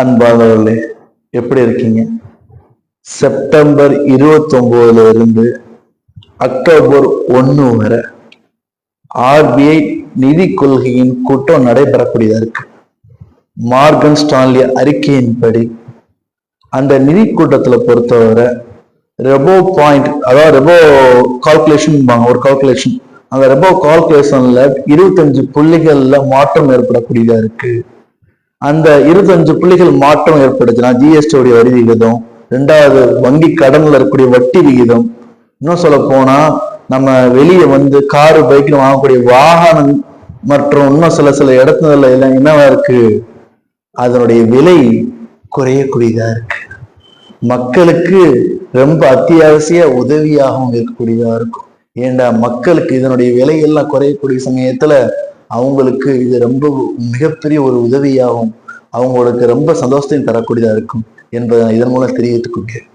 அன்பானவர்களே எப்படி இருக்கீங்க? செப்டம்பர் இருபத்தொம்போதுல இருந்து அக்டோபர் ஒன்று வரை ஆர்பிஐ நிதி கொள்கையின் கூட்டம் நடைபெறக்கூடியதா இருக்கு. மார்கன் ஸ்டான்லி அறிக்கையின்படி அந்த நிதி கூட்டத்தில் பொறுத்தவரை ரெபோ பாயிண்ட் அதாவது ரெபோ கால்குலேஷன் ஒரு கால்குலேஷன். அந்த ரெபோ கால்குலேஷன்ல இருபத்தஞ்சு புள்ளிகள்ல மாற்றம் ஏற்படக்கூடியதா இருக்கு. அந்த இருபத்தஞ்சு புள்ளிகள் மாற்றம் ஏற்படுச்சுன்னா ஜிஎஸ்டி உடைய வரி விகிதம் ரெண்டாவது வங்கி கடன்ல இருக்கக்கூடிய வட்டி விகிதம். இன்னும் சொல்ல போனா நம்ம வெளியே வந்து காரு பைக்னு வாங்கக்கூடிய வாகனம் மற்றும் இன்னும் சில சில இடத்துல எல்லாம் என்னவா இருக்கு? அதனுடைய விலை குறையக்கூடியதா இருக்கு. மக்களுக்கு ரொம்ப அத்தியாவசிய உதவியாகவும் இருக்கக்கூடியதா இருக்கும். ஏண்டா மக்களுக்கு இதனுடைய விலையெல்லாம் குறையக்கூடிய சமயத்துல அவங்களுக்கு இது ரொம்ப மிகப்பெரிய ஒரு உதவியாகும் அவங்களுக்கு ரொம்ப சந்தோஷத்தையும் தரக்கூடியதா இருக்கும் என்பதை இதன் மூலம் தெரிவித்துக் கொள்கிறேன்.